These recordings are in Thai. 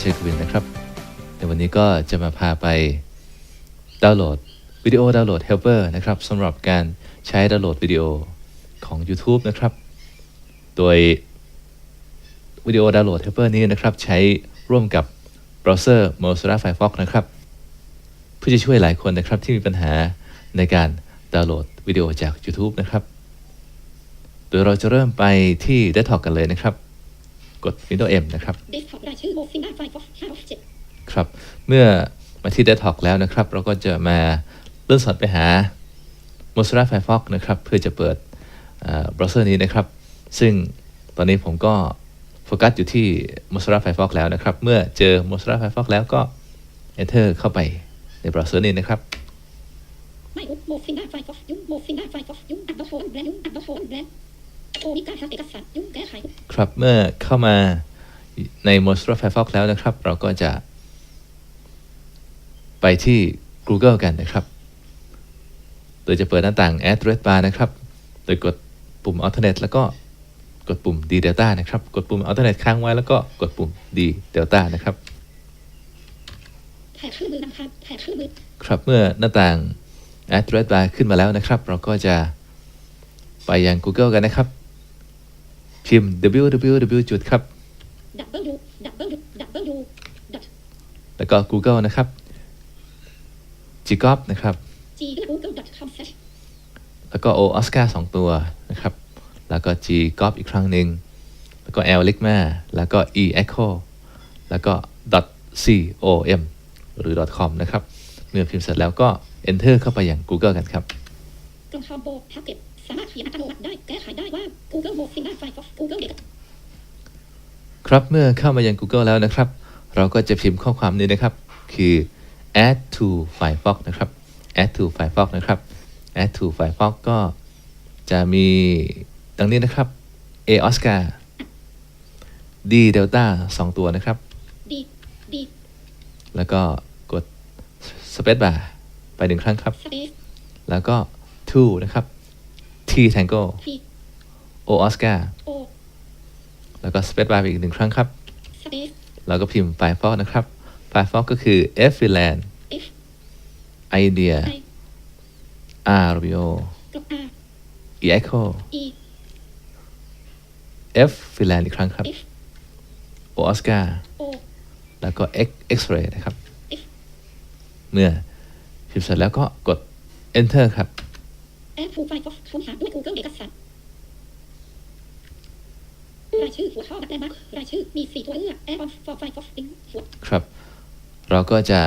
เชยกวินนะครับ ในวันนี้ก็จะมาพาไปดาวน์โหลดวิดีโอดาวน์โหลด Helper นะครับสำหรับการใช้ดาวน์โหลดวิดีโอของ YouTube นะครับ โดยวิดีโอดาวน์โหลด Helper นี้นะครับ ใช้ร่วมกับเบราว์เซอร์ Mozilla Firefox นะครับเพื่อจะช่วยหลายคนนะครับที่มีปัญหาในการดาวน์โหลดวิดีโอจาก YouTube นะครับ โดยเราจะเริ่มไปที่ Desktop กันเลยนะครับ กด Windows M นะครับเดสก์ท็อปรายชื่อ Mozilla Firefox 5ครับ เมื่อมาที่ Desktop แล้วนะครับ เราก็จะมาเลื่อนสอดไปหา Mozilla Firefox นะครับ เพื่อจะเปิดเอ่อเบราว์เซอร์นี้นะครับ ซึ่งตอนนี้ผมก็โฟกัสอยู่ที่ Mozilla Firefox แล้วนะครับ เมื่อเจอ Mozilla Firefox แล้วก็ Enter เข้าไปในเบราว์เซอร์นี้นะครับไม่รู้ Mozilla Firefox ยุ่ง Mozilla Firefox ยุ่งอัดโฟนแบรนด์ยุ่งอัดโฟนแบรนด์โอนิกาทำเอกสารยุ่งแก้ไข ครับเมื่อเข้ามาใน Mozilla Firefox แล้วนะครับ เราก็จะ ไปที่ Google กันนะครับ โดยจะเปิดหน้าต่าง Address Bar นะครับ โดยกดปุ่ม Alternate แล้วก็กดปุ่ม D Delta นะครับ กดปุ่ม Alternate ค้างไว้แล้วก็กดปุ่ม D Delta นะครับแถบชื่อมือนำทางแถบชื่อมือครับเมื่อหน้าต่าง Address Bar ขึ้นมาแล้วนะครับ เราก็จะไปยัง Google กันนะครับ พิมพ์ www จุดครับดับเบิลยูดับเบิลยูดับเบิลยูดับแล้วก็ Google นะครับ gcop นะครับจี google dot com slash แล้วก็ o oscar สองตัวนะครับ แล้วก็ g g o p อีกครั้งหนึ่ง แล้วก็ l ligma แล้วก็ e echo แล้วก็ dot com หรือ com นะครับ เมื่อพิมพ์เสร็จแล้วก็ enter เข้าไปอย่าง Google กันครับกล่ องคอมโบแพ็กเกจสามารถเขียนอัตโนมัติได้แก้ไขได้ว่า Google Mozilla Firefox Google เด็กครับเมื่อเข้ามายัง Google แล้วนะครับ เราก็จะพิมพ์ข้อความนี้นะครับ คือ add to Firefox นะครับ add to Firefox นะครับ add to Firefox ก็จะมีดังนี้นะครับ a Oscar d Delta สองตัวนะครับดีดีแล้วก็กด Space Bar ไปหนึ่งครั้งครับสเปซแล้วก็ to นะครับ t Tango ที o Oscar โอแล้วก็ Space Bar ไปอีกหนึ่งครั้งครับ สเปซแล้วก็พิมพ์ Firefox นะครับ Firefox ก็คือ F Finland F Idea I R Romeo กับ R E Echo E F Finland อีกครั้งครับ F O Oscar O แล้วก็ X X-ray นะครับ F เมื่อพิมพ์เสร็จแล้วก็กด Enter ครับ Add to Firefox ค้นหาด้วย Google เอกสารรายชื่อหัวข้อดักแลนด์มาร์ครายชื่อมีสี่ตัวเลือก Add on for Firefox ลิงก์หัวครับ เราก็จะ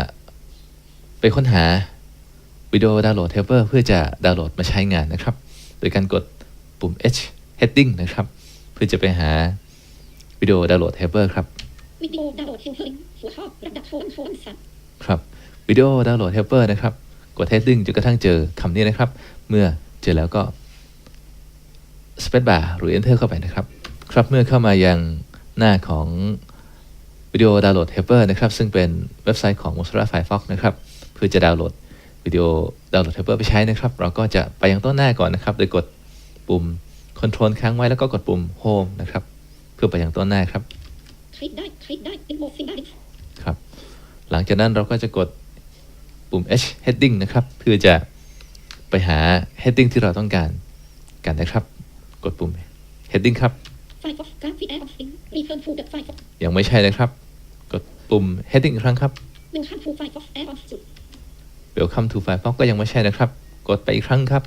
ไปค้นหาวิดีโอดาวน์โหลด helper เพื่อจะดาวน์โหลดมาใช้งานนะครับ โดยการกดปุ่ม H heading นะครับ เพื่อจะไปหาวิดีโอดาวน์โหลด helper ครับวิดีโอดาวน์โหลดเฮลเ r อร์หัวข้อระดับโฟนโฟนสัตว์ครับวิดีโอดาวน์โหลด helper นะครับ กด heading จนกระทั่งเจอคำนี้นะครับ เมื่อเจอแล้วก็ space bar หรือ enter เข้าไปนะครับ ครับเมื่อเข้ามายังหน้าของวิดีโอดาวน์โหลด helper นะครับ ซึ่งเป็นเว็บไซต์ของ Mozilla Firefox นะครับ เพื่อจะดาวน์โหลดวิดีโอดาวน์โหลด helper ไปใช้นะครับ เราก็จะไปยังต้นหน้าก่อนนะครับ โดยกดปุ่ม control ค้างไว้แล้วก็กดปุ่ม home นะครับ เพื่อไปยังต้นหน้าครับ คลิกได้ คลิกได้เป็นโมซิงได้ครับ หลังจากนั้นเราก็จะกด ปุ่ม H heading นะครับ เพื่อจะไปหา heading ที่เราต้องการกันนะครับ กดปุ่ม heading ครับอกกรางไฟฟอกยังไม่ใช่นะครับ กดปุ่ม heading อีกครั้งครับ Welcome to Firefox ก็ยังไม่ใช่นะครับ กดไปอีกครั้งครับ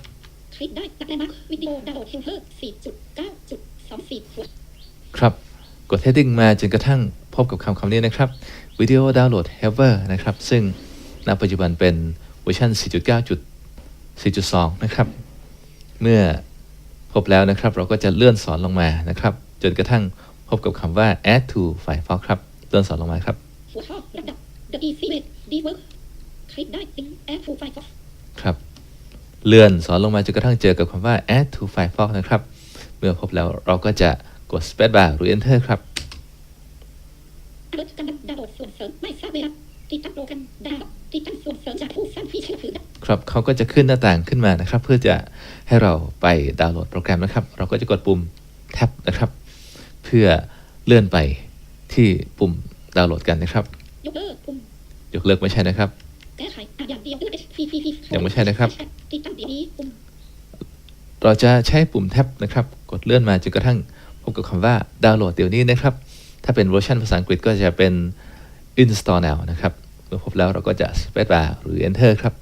คลิกได้ดักแลมาวิดีโอดาวน์โหลดเฮลเ r อร์สี่จุดเก้าจุดสองสี่ครับ กด heading มาจนกระทั่งพบกับคำคำนี้นะครับ Video Download Helper นะครับ ซึ่ง ณปัจจุบันเป็นเวอร์ชัน4.9.4.2 นะครับ เมื่อพบแล้วนะครับ เราก็จะเลื่อนสอนลงมานะครับ จนกระทั่งพบกับคำว่า add to Firefox ครับ เลื่อนสอนลงมาครับหัวข้อระดับ The Easy Way Deep Work คลิกได้ลิงก์แอร์ฟูไฟฟอกครับ เลื่อนสอนลงมาจนกระทั่งเจอกับคำว่า add to Firefox นะครับ เมื่อพบแล้วเราก็จะกด space bar หรือ enter ครับลิศกำลังดาวน์โหลดส่วนเสริมไม่ทราบเวลาติดตั้งโปรแกรมดาวน์ ติดตั้งส่วนเสริมจากผู้สร้างฟีเจอร์ถือครับเขาก็จะขึ้นหน้าต่างขึ้นมานะครับ เพื่อจะให้เราไปดาวน์โหลดโปรแกรมนะครับ เราก็จะกดปุ่ม tab นะครับ เพื่อเลื่อนไปที่ปุ่มดาวน์โหลดกันนะครับยกเลิกปุ่มยกเลิกไม่ใช่นะครับแก้ไขอะอย่างเดียวเลือก H P P P ยังไม่ใช่นะครับติดตั้งดีนี้ปุ่มเราจะใช้ปุ่มแท็บนะครับ กดเลื่อนมาจนกระทั่งพบกับคำว่าดาวน์โหลดเดี๋ยวนี้นะครับ ถ้าเป็นเวอร์ชันภาษาอังกฤษก็จะเป็น install now นะครับเมื่อพบแล้วเราก็จะ space bar หรือ enter ครับ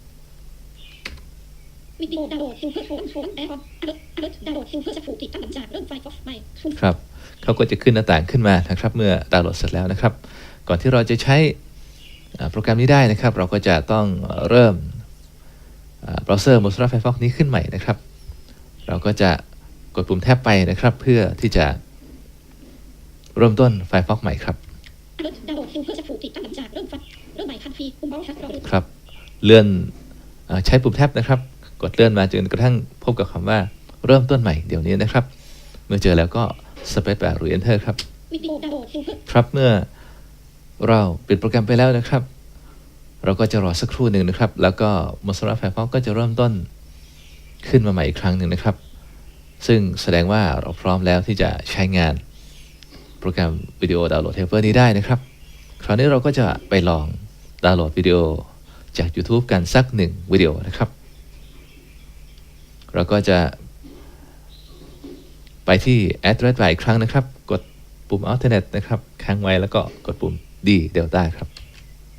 าร์หร์โฟนโฟนแอร์อนเลิร์อร์ดาวน์โหลดซิลเวอร์สฟูติดตั้งหลังจากเริ่มไฟล์ฟอกใหม่คุณครับเขาก็จะขึ้นหน้าต่างขึ้นมานะครับ เมื่อดาวน์โหลดเสร็จแล้วนะครับ ก่อนที่เราจะใช้โปรแกรมนี้ได้นะครับ เราก็จะต้องเริ่มเบราว์เซอร์ Mozilla Firefox นี้ขึ้นใหม่นะครับ เราก็จะกดปุ่มแท็บไปนะครับ เพื่อที่จะเริ่มต้น Firefox ใหม่ครับ เลิร์ดาวน์โหลดซิลเวอร์สฟูติดตั้งหลังจากเริ่มไฟล์เริ่มใหม่ทันทีปุ่มเมาส์ทัชรอดูครับเลื่อนเอ่อใช้ปุ่มแท็บนะครับ กดเลื่อนมาจนกระทั่งพบกับคำว่าเริ่มต้นใหม่เดี๋ยวนี้นะครับ เมื่อเจอแล้วก็ space bar หรือ enter ครับวิดีโอดาวน์โหลดซิลเวอร์ครับเมื่อเราปิดโปรแกรมไปแล้วนะครับ เราก็จะรอสักครู่หนึ่งนะครับ แล้วก็ Mozilla Firefox ก็จะเริ่มต้นขึ้นมาใหม่อีกครั้งหนึ่งนะครับ ซึ่งแสดงว่าเราพร้อมแล้วที่จะใช้งาน โปรแกรมวิดีโอดาวน์โหลดเทปเปอร์นี้ได้นะครับ คราวนี้เราก็จะไปลองดาวน์โหลดวิดีโอจาก YouTube กันสักหนึ่งวิดีโอนะครับ เราก็จะไปที่ address bar อีกครั้งนะครับ กดปุ่ม alternate นะครับ ค้างไว้แล้วก็กดปุ่ม D delta ครับ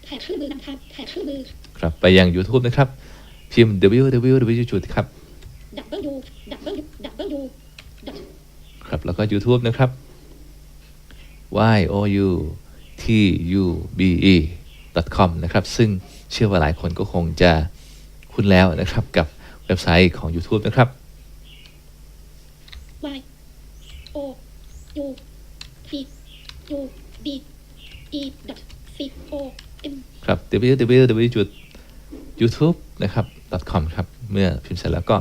แถบเครื่องมือนำทางแถบเครื่องมือครับ ไปยัง YouTube นะครับ พิมพ์ www จุดครับดับเบิลยูดับเบิลยูดับเบิลยูดับครับ แล้วก็ YouTube นะครับ y o u t u b e com นะครับซึ่งเชื่อว่าหลายคนก็คงจะคุ้นแล้วนะครับกับเว็บไซต์ของ YouTube นะครับ Y O U T U B E ดับ C O M ครับ www จุด youtube นะครับ com ครับ เมื่อพิมพ์เสร็จแล้วก็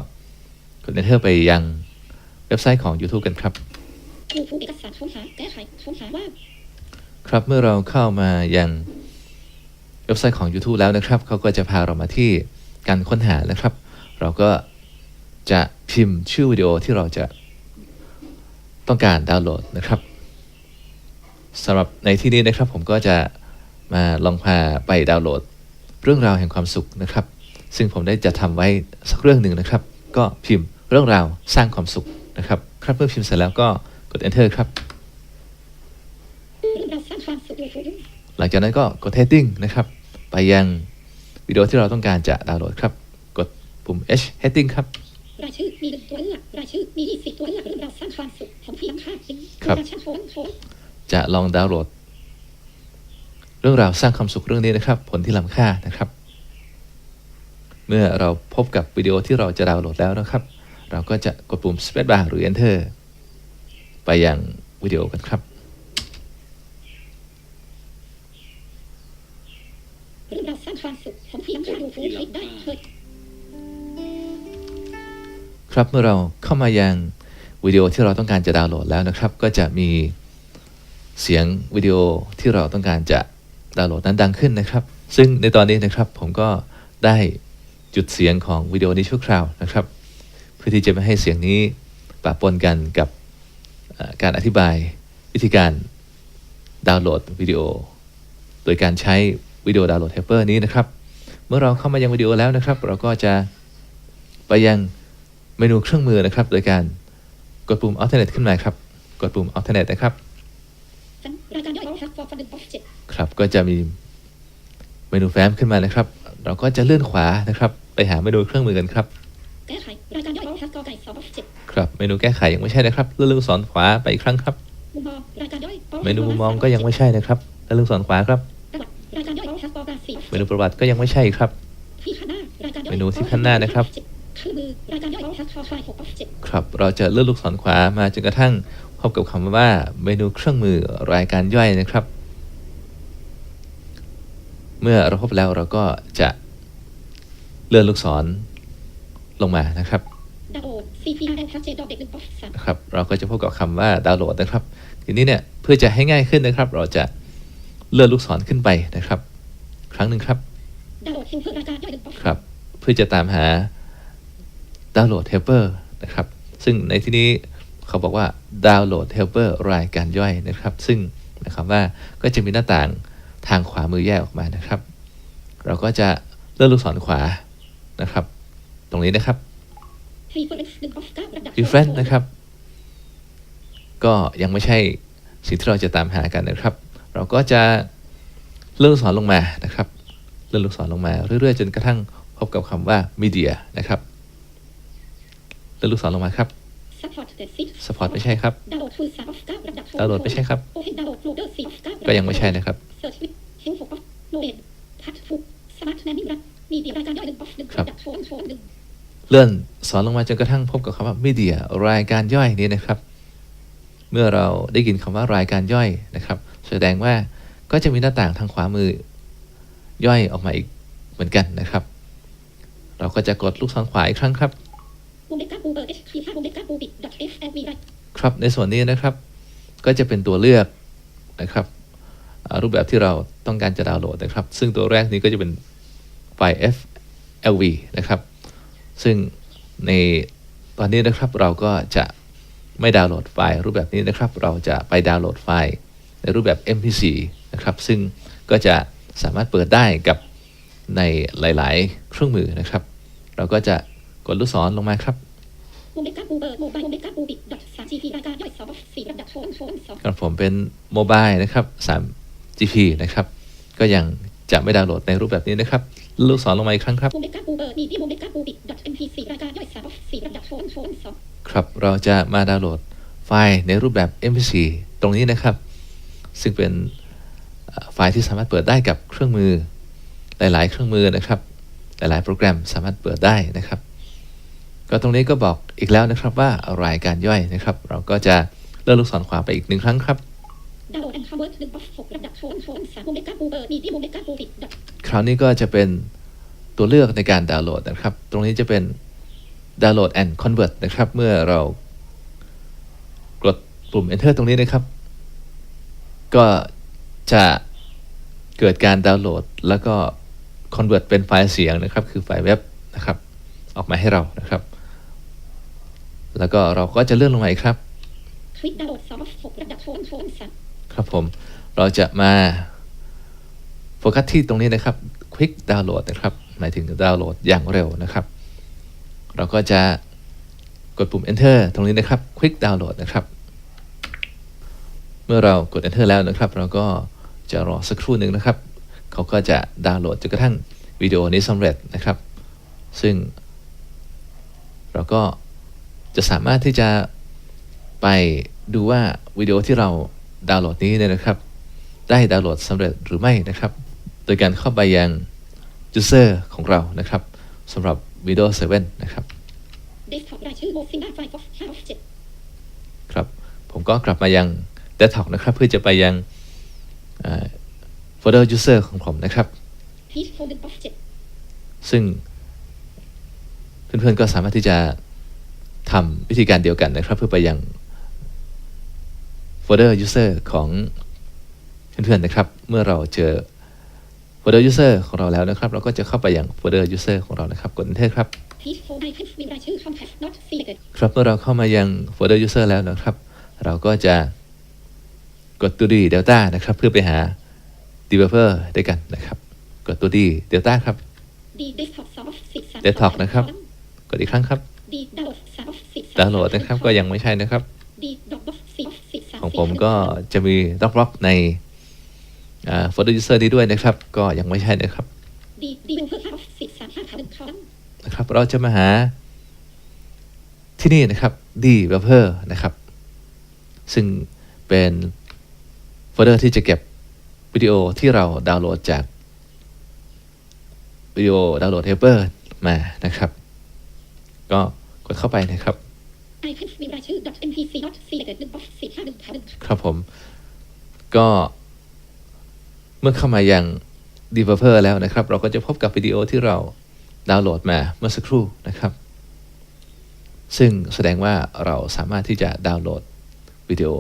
กด enter ไปยังเว็บไซต์ของ YouTube กันครับ ยูทูบเอกสารค้นหาแก้ไขค้นหาว่าครับเมื่อเราเข้ามายังเว็บไซต์ของ YouTube แล้วนะครับ เขาก็จะพาเรามาที่การค้นหานะครับ เราก็จะพิมพ์ชื่อวิดีโอที่เราจะต้องการดาวน์โหลดนะครับสำหรับในที่นี้นะครับผมก็จะมาลองพาไปดาวน์โหลด เรื่องราวแห่งความสุขนะครับ ซึ่งผมได้จะทำไว้สักเรื่องหนึ่งนะครับ ก็พิมพ์เรื่องราวสร้างความสุขนะครับ ครับเมื่อพิมพ์เสร็จแล้วก็ กด enter ครับ หลังจากนั้นก็กด heading นะครับ ไปยังวิดีโอที่เราต้องการจะดาวน์โหลดครับ กดปุ่ม H heading ครับรายชื่อมีหนึ่งตัวเลือกรายชื่อมียี่สิบตัวเลือกเรื่องราวสร้างความสุขของพี่ยังค่าจริงครับจะลองดาวน์โหลด เรื่องราวสร้างความสุขเรื่องนี้นะครับ ผลที่ล้ำค่านะครับ เมื่อเราพบกับวิดีโอที่เราจะดาวน์โหลดแล้วนะครับ เราก็จะกดปุ่ม space bar หรือ enter ไปยังวิดีโอกันครับเรื่องราวสร้างความสุขของพี่ยังค่ายูทูบคลิกได้เลยครับเมื่อเราเข้ามายังวิดีโอที่เราต้องการจะดาวน์โหลดแล้วนะครับ ก็จะมีเสียงวิดีโอที่เราต้องการจะดาวน์โหลดนั้นดังขึ้นนะครับ ซึ่งในตอนนี้นะครับผมก็ได้จุดเสียงของวิดีโอนี้ชั่วคราวนะครับ เพื่อที่จะไม่ให้เสียงนี้ปะปนกันกับเอ่อ การอธิบายวิธีการดาวน์โหลดวิดีโอ โดยการใช้วิดีโอดาวน์โหลดเทปเปอร์นี้นะครับ เมื่อเราเข้ามายังวิดีโอแล้วนะครับ เราก็จะไปยังเมนูเครื่องมือนะครับ โดยการกดปุ่ม alternate ขึ้นมาครับ กดปุ่ม alternate นะครับสัญรายการย่อเทอร์ฟันหนึ่งออฟเจ็ดครับ ก็จะมีเมนูแฟ้มขึ้นมานะครับ เราก็จะเลื่อนขวานะครับ ไปหาเมนูเครื่องมือกันครับแก้ไขรายการย่อยเอาทักกอไก่สองเจ็ด ครับ เมนูแก้ไขยังไม่ใช่นะครับเลื่อนลูกศรขวาไปอีกครั้งครับ มุมมองรายการย่อยเมนูมุมมองก็ยังไม่ใช่นะครับเลื่อนลูกศรขวาครับ ประวัติรายการย่อยเอาทักกอไก่สี่เมนูประวัติก็ยังไม่ใช่ครับ ที่ข้างหน้ารายการย่อยเมนูที่ข้างหน้านะครับเครื่องมือรายการย่อยเอาทักคอไฟหกออฟเจ็ดครับ เราจะเลื่อนลูกศรขวามาจนกระทั่งพบกับคำว่าเมนูเครื่องมือรายการย่อยนะครับ เมื่อเราพบแล้วเราก็จะเลื่อนลูกศรลงมานะครับ ครับ เราก็จะพบกับคำว่าดาวน์โหลดนะครับ ทีนี้เนี่ยเพื่อจะให้ง่ายขึ้นนะครับ เราจะเลื่อนลูกศรขึ้นไปนะครับ ครั้งหนึ่งครับดาวน์โหลดซิงเกิลรายการย่อยหนึ่งออฟครับ เพื่อจะตามหาดาวน์โหลดเฮลเปอร์นะครับ ซึ่งในที่นี้เขาบอกว่าดาวน์โหลดเฮลเปอร์รายการย่อยนะครับ ซึ่งหมายความว่าก็จะมีหน้าต่างทางขวามือแยกออกมานะครับ เราก็จะเลื่อนลูกศรขวานะครับ ตรงนี้นะครับ reference นะครับ ก็ยังไม่ใช่สิ่งที่เราจะตามหากันนะครับ เราก็จะเลื่อนลูกศรลงมานะครับ เลื่อนลูกศรลงมาเรื่อยๆ จนกระทั่งพบกับคำว่ามีเดียนะครับ เลื่อนลูกศรลงมาครับสปอร์ตไม่ใช่ครับดาวโหลดไม่ใช่ครับ ก็ยังไม่ใช่นะครับเลื่อน สอนลงมาจนกระทั่งพบกับคำว่า media รายการย่อยนี้นะครับ เมื่อเราได้ยินคำว่ารายการย่อยนะครับ แสดงว่าก็จะมีหน้าต่างทางขวามือย่อยออกมาอีกเหมือนกันนะครับ เราก็จะกดลูกศรขวาอีกครั้งครับครับในส่วนนี้นะครับ ก็จะเป็นตัวเลือกนะครับ รูปแบบที่เราต้องการจะดาวน์โหลดนะครับ ซึ่งตัวแรกนี้ก็จะเป็นไฟล์ FLV นะครับ ซึ่ง ในตอนนี้นะครับเราก็จะไม่ดาวน์โหลดไฟล์รูปแบบนี้นะครับ เราจะไปดาวน์โหลดไฟล์ในรูปแบบ MP4 นะครับ ซึ่งก็จะสามารถเปิดได้กับในหลาย ๆ เครื่องมือนะครับ เราก็จะกดลูกศรลงมาครับกับโฟนโฟนสองครับผมเป็นโมบายนะครับ 3GP นะครับ ก็ยัง จะไม่ดาวน์โหลดในรูปแบบนี้นะครับ ลูกศรลงมาอีกครั้งครับครับเราจะมาดาวน์โหลดไฟล์ในรูปแบบ MP4 ตรงนี้นะครับ ซึ่งเป็นไฟล์ที่สามารถเปิดได้กับเครื่องมือหลาย ๆ เครื่องมือนะครับ หลาย ๆ โปรแกรมสามารถเปิดได้นะครับ ก็ตรงนี้ก็บอกอีกแล้วนะครับว่า รายการย่อยนะครับ เราก็จะเลื่อนลูกศรขวาไปอีกหนึ่งครั้งครับ ดาวน์โหลด and convert หนึ่ง of หกระดับโฟนโฟนสามวงเล็บเก้าปูเปิดมีที่วงเล็บเก้าปูปิด dot คราวนี้ก็จะเป็นตัวเลือกในการดาวน์โหลดนะครับ ตรงนี้จะเป็นดาวน์โหลด and convert นะครับ เมื่อเรากดปุ่ม enter ตรงนี้นะครับ ก็จะเกิดการดาวน์โหลด แล้วก็ convert เป็นไฟล์เสียงนะครับ คือไฟล์เว็บนะครับ ออกมาให้เรานะครับ แล้วก็เราก็จะเลื่อนลงมาอีกครับคลิกดาวน์โหลดสอง of หกระดับโฟนโฟนสาม ครับผม เราจะมาโฟกัสที่ตรงนี้นะครับ Quick Download นะครับ หมายถึงดาวน์โหลดอย่างเร็วนะครับ เราก็จะกดปุ่ม Enter ตรงนี้นะครับ Quick Download นะครับ เมื่อเรากด Enter แล้วนะครับ เราก็จะรอสักครู่หนึ่งนะครับ เขาก็จะดาวน์โหลดจนกระทั่งวิดีโอนี้สำเร็จนะครับ ซึ่ง เราก็จะสามารถที่จะไปดูว่าวิดีโอที่เรา ดาวน์โหลดนี้เนี่ยนะครับ ได้ดาวน์โหลดสำเร็จหรือไม่นะครับ โดยการเข้าไปยัง user ของเรานะครับสำหรับ Windows 7 นะครับ desktop รายชื่อโมซิน่าไฟล์ of ห้า of เจ็ดครับ ผมก็กลับมายัง desktop นะครับ เพื่อจะไปยังเอ่อ folder user ของผมนะครับพีชโฟนหนึ่ง of เจ็ดซึ่ง เพื่อนๆก็สามารถที่จะทำวิธีการเดียวกันนะครับ เพื่อไปยัง folder user ของเพื่อนๆนะครับ เมื่อเราเจอ folder user ของเราแล้วนะครับ เราก็จะเข้าไปยัง folder user ของเรานะครับ กด enter ครับพีชโฟนไอเทมมีรายชื่อ contact not selected ครับเมื่อเราเข้ามายัง folder user แล้วนะครับ เราก็จะกดตัวดี delta นะครับ เพื่อไปหา developer ด้วยกันนะครับ กดตัวดี delta ครับดี desktop สอง of สิบสาม desktop นะครับ กดอีกครั้งครับดีดาวน์โหลดสาม of สิบสามดาวน์โหลดนะครับก็ยังไม่ใช่นะครับ ของผมก็จะมี Dropbox ในอ่า folder user นี้ด้วยนะครับ ก็ยังไม่ใช่นะครับดีดีเพื่อห้า of สิสามห้าขาหนึ่งคอลัมน์นะครับ เราจะมาหาที่นี่นะครับ developer นะครับ ซึ่งเป็นโฟลเดอร์ที่จะเก็บวิดีโอที่เราดาวน์โหลดจากวิดีโอดาวน์โหลดเฮลเปอร์มานะครับ ก็กดเข้าไปนะครับ ไอเทมมีรายชื่อ npc not selected หนึ่ง of สี่ห้าหนึ่งขาหนึ่งครับผม ก็เมื่อเข้ามายัง developer แล้วนะครับ เราก็จะพบกับวิดีโอที่เราดาวน์โหลดมาเมื่อสักครู่นะครับ ซึ่งแสดงว่าเราสามารถที่จะดาวน์โหลดวิดีโอ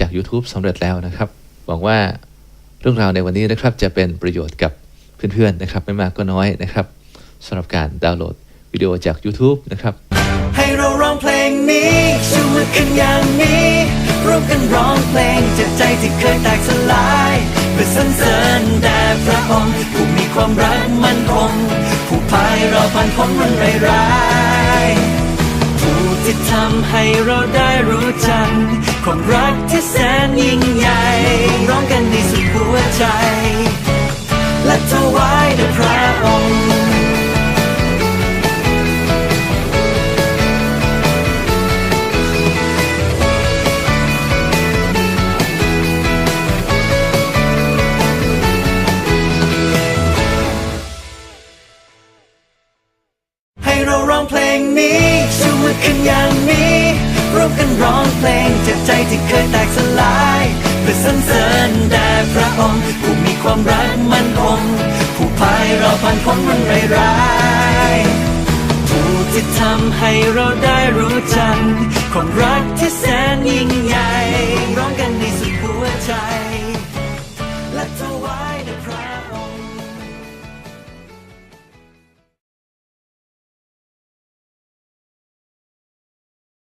จาก YouTube สำเร็จแล้วนะครับ หวังว่าเรื่องราวในวันนี้นะครับ จะเป็นประโยชน์กับเพื่อนๆนะครับ ไม่มากก็น้อยนะครับสำหรับการดาวน์โหลดวิดีโอจาก YouTube นะครับ นี้ชูมือกันอย่างนี้ ร่วมกันร้องเพลงจากใจที่เคยแตกสลายเพื่อสรรเสริญแด่พระองค์ผู้มีความรักมั่นคงผู้พายเราผ่านพ้นวันร้ายผู้ที่ทำให้เราได้รู้จักความรักที่แสนยิ่งใหญ่ร้องกันในสุดหัวใจ และถวายแด่พระองค์ อย่างนี้ร่วมกันร้องเพลงจากใจที่เคยแตกสลายเพื่อสรรเสริญแด่พระองค์ผู้มีความรักมั่นคงผู้พายเราผ่านพ้นมันร้ายผู้ที่ทำให้เราได้รู้จักความรักที่แสนยิ่งใหญ่ร้องกัน